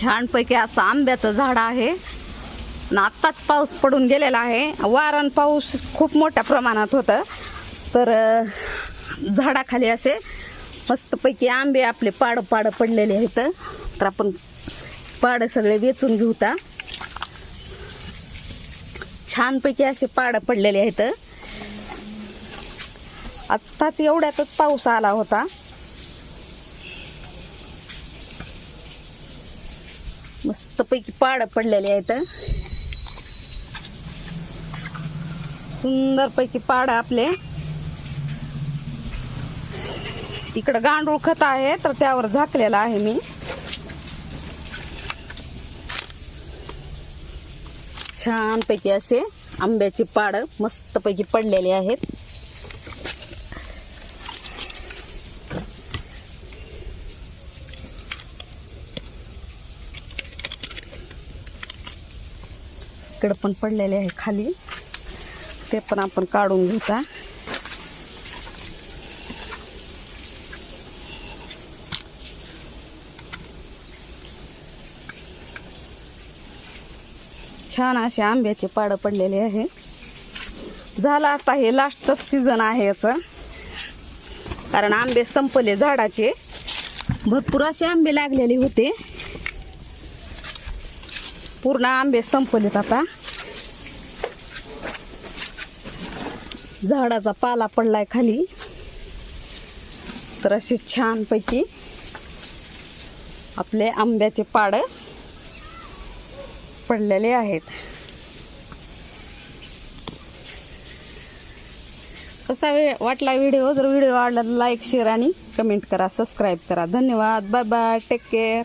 छानपैकी असं आंब्याचं झाड आहे. आणि आत्ताच पाऊस पडून गेलेला आहे. वारण पाऊस खूप मोठ्या प्रमाणात होतं. तर झाडाखाली असे मस्तपैकी आंबे आपले पाड पाड पडलेले आहेत. तर आपण पाड सगळे वेचून घेऊता. छानपैकी असे पाड पडलेले आहेत. आत्ताच एवढ्यातच पाऊस आला होता. मस्तपैकी पाड पडलेले आहेत. सुंदरपैकी पाड आपले. इकडं गांडूळ खत आहे तर त्यावर झाकलेला आहे मी. छानपैकी असे आंब्याची पाड मस्तपैकी पडलेले आहेत. इकडं पण पडलेले आहे खाली. ते पण आपण काढून घेऊता. छान असे आंब्याचे पाडं पडलेले आहे. झालं आता हे लास्टच सीझन आहे याचं. कारण आंबे संपले झाडाचे. भरपूर असे आंबे लागलेले होते. पूर्ण आंबे संपवलेत आता. झाडाचा पाला पडलाय खाली. तर असे छानपैकी आपले आंब्याचे पाड पडलेले आहेत. कसा वे वाटला व्हिडिओ? जर व्हिडिओ आवडला लाईक शेअर आणि कमेंट करा सबस्क्राईब करा. धन्यवाद. Bye bye. Take care.